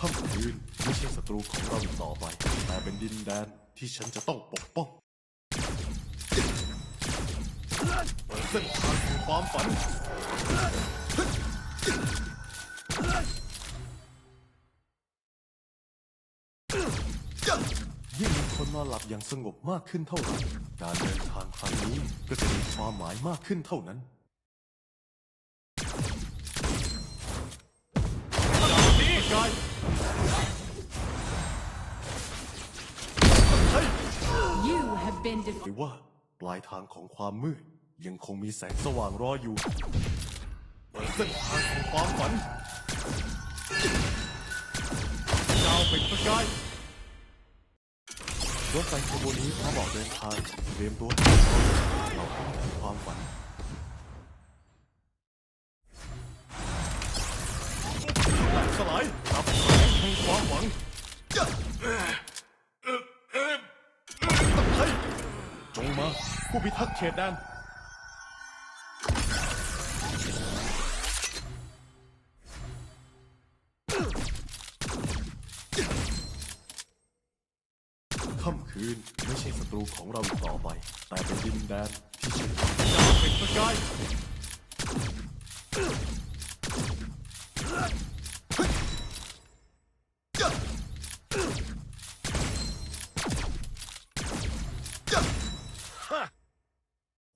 ค่ำคืนไม่ใช่ศัตรูของเราต่อไป แต่เป็นดินแดนที่ฉันจะต้องปกป้องเปิดเส้นทางแห่งความฝัน ยิ่งมีคนนอนหลับอย่างสงบมากขึ้นเท่าไหร่ การเดินทางครั้งนี้ก็จะมีความหมายมากขึ้นเท่านั้น been ห defeated. รือว่าปลายทางของความมืด ยังคงมีแสงสว่างรออยู่เปิดเส้นทางของความฝันดาวเป็นประกายรถไฟขบวนนี้พร้อมออกเดินทางเตรียมตัวเราต้องถึงความฝัน สลายรับแสงแห่งความหวังให้ จงมา ผู้พิทักษ์เขตแดนค่ำคืนไม่ใช่ศัตรูของเราอีกต่อไป แต่เป็นดินแดนที่ฉันดาวเป็นประกาย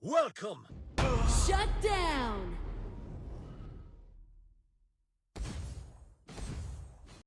Welcome! Shut down.